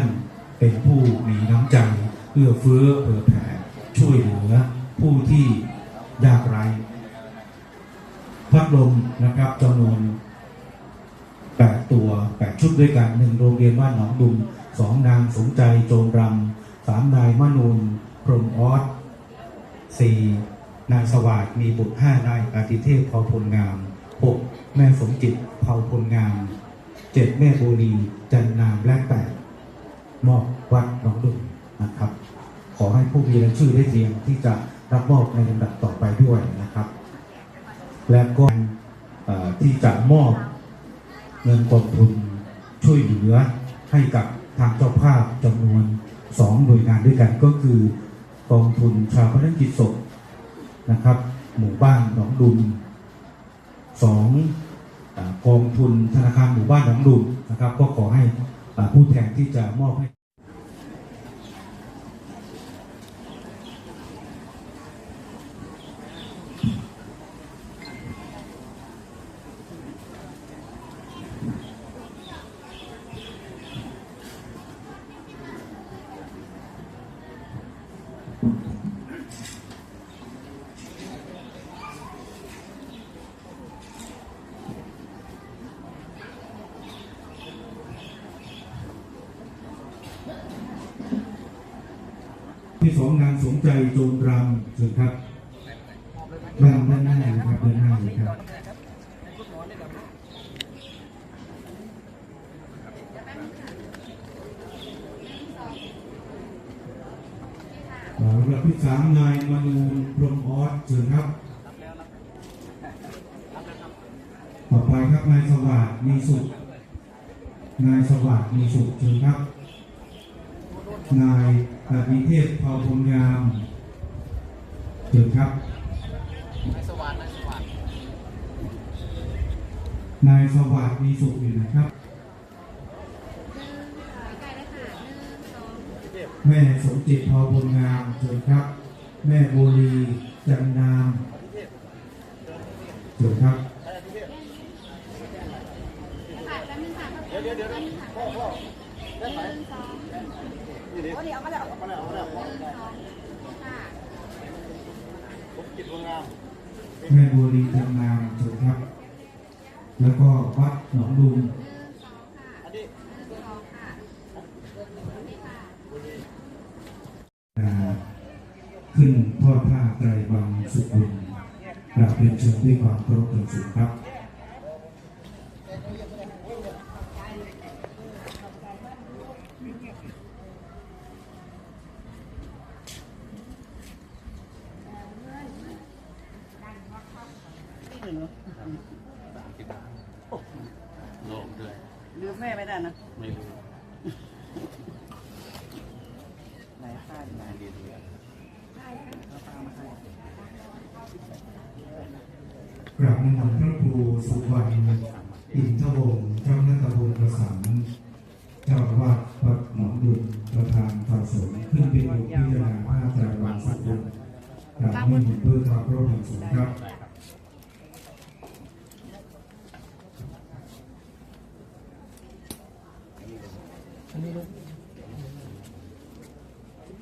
านเป็นผู้มีน้ำใจเอื้อเฟื้อเผื่อแผ่ช่วยเหลือผู้ที่ยากไร้พัดลมนะครับจำนวนแปดตัวแปดชุดด้วยกันหนึ่งโรงเรียนบ้านหนองดุมสองนางสมใจโจมรำสามนายมนูนพรหมออสสี่นายสวัสดมีบุตรห้านายอาทิเทพเผาพลงามหกแม่สมจิตเผาพลงามเจ็ดแม่โบนีจันนามและแปด มอบวัดหนองดุมนะครับ ขอให้ผู้มีรายชื่อได้เตรียมที่จะรับมอบในลำดับต่อไปด้วยนะครับ และก็ที่จะมอบเงินกองทุนช่วยเหลือให้กับทางเจ้าภาพจำนวนสองหน่วยงานด้วยกันก็คือกองทุนชาวพนักกิจศพนะครับ หมู่บ้านหนองดุมสองกองทุนธนาคารหมู่บ้านหนองดุมนะครับ ก็ขอให้ ผู้แทนที่จะมอบให้ ที่สองนางสมใจโจมรำเชิญครับรำด้านหน้าเลยครับด้านหน้าเลยครับอ่าลำดับที่สามนายมนูนพรมออสเชิญครับ ต่อไปครับนายสวัสดิ์มีสุข นายสวัสดิ์มีสุขเชิญครับ นายอภิเทพเผ่าพลงามเชิญครับ นายสวัสดิ์มีสุขอยู่นะครับ แม่สมจิตเผ่าพลงามเชิญครับ แม่โบลีจันนามเชิญครับเดี๋ยวเดี๋ยวเดี๋ยวพ่อพ่อได้ไหม นี่ดิเอาเนี่ยเอามาแล้วเอามาแล้วเอามาแล้วผมกิจวงงามแม่บัวลีจันนามเชิญครับ แล้วก็วัดหนองดุมอันนี้ขึ้นทอดผ้าไตรบางสุขุนกราบเรียนเชิญด้วยความเคารพอย่างสูงครับ โลกด้วย ลืมแม่ไม่ได้ นะ ไม่รู้ไหนค่ายไหนเรียนรู้เราตามมาให้กราบนิมนต์พระครูสุวรรณอินทวงศ์เจ้าหน้าตำบลประสานเจ้าอาวาสวัดหนองดุลประธานฝ่ายสงฆ์ขึ้นเป็นองค์พิจารณาผ้าไตรบางสุขุนกราบนิมนต์เพื่อความเคารพอย่างสูงครับ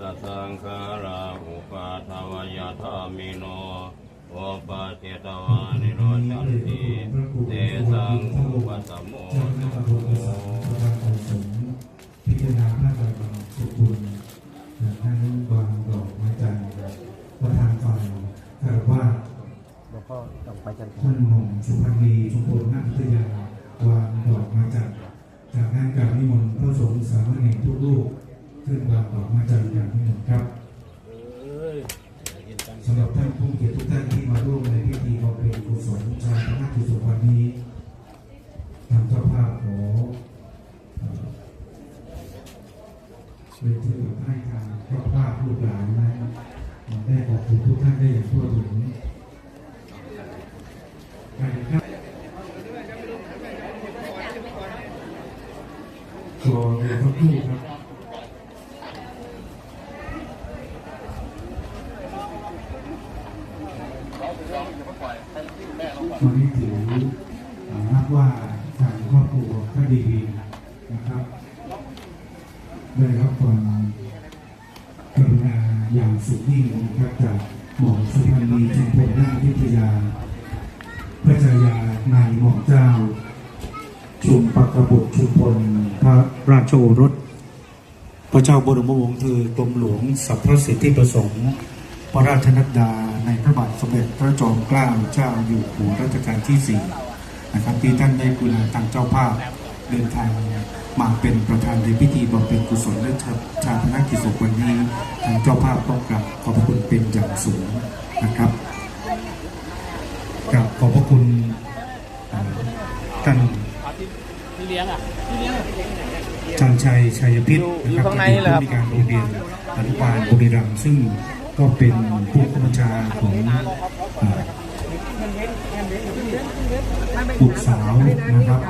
ตสังขาราอุปาทวยธามิโนโอปาเจตวานิโรจันติเตสังอุป พี่น้ครับสำหรับท่านผู้เกียรติทุกท่านที่มาร่วมในพิธีบำเพ็ญกุศลชาติหน้ากุศลวันนี้ทางเจ้าภาพขอเป็นที่แบบให้ทางเจ้าภาพลูกหลานนะได้ขอบคุณทุกท่านได้อย่างทั่วถึงการครับตัวเรือทั้งคู่ครับ ว่าทางครอบครัวก็ดีนะครับได้รับความกรุณาอย่างสุดยิ่งนะครับจากหม่อมสุพรรณีจุมพลนาถวิทยาพระชายานายหม่อมเจ้า ชุมปักกบุตรชุมพลพระราชโอรส พระเจ้าบรมวงศ์เธอกรมหลวงสัพพสิทธิประสงค์พระราชนัดดาในพระบาทสมเด็จพระจอมเกล้าเจ้าอยู่หัวรัชกาลที่สี่ นะครับที่ท่านได้กรุณาทางเจ้าภาพเดินทางมาเป็นประธานในพิธีบำเพ็ญกุศลและชาพนักกิจศพวันนี้ทางเจ้าภาพต้องกราบขอบพระคุณเป็นอย่างสูงนะครับกราบขอบพระคุณอ่าท่านพี่เลี้ยงอะพี่เลี้ยงจันชัยชัยพิษอยู่นะครับข้างในเหรอครับผู้มีการโรงเรียนอนุบาลบุรีรัมย์ซึ่งก็เป็นผู้กำกับการของอ่า บุตรสาวนะครับ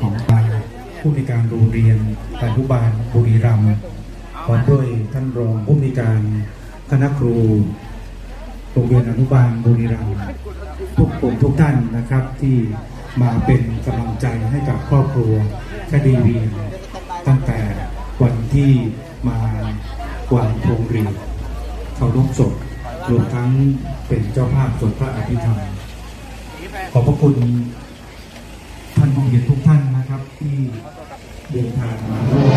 ของทางผู้มีการโรงเรียนอนุบาลบุรีรัมย์พร้อมด้วยท่านรองผู้มีการคณะครูโรงเรียนอนุบาลบุรีรัมย์ทุกคนทุกท่านนะครับที่มาเป็นกำลังใจให้กับครอบครัวคดีเวียนตั้งแต่วันที่มาวางพวงหรีดเคารพศพรวมทั้งเป็นเจ้าภาพสวดพระอภิธรรมขอบพระคุณ ทุกท่านนะครับที่เดินทางมาร่วม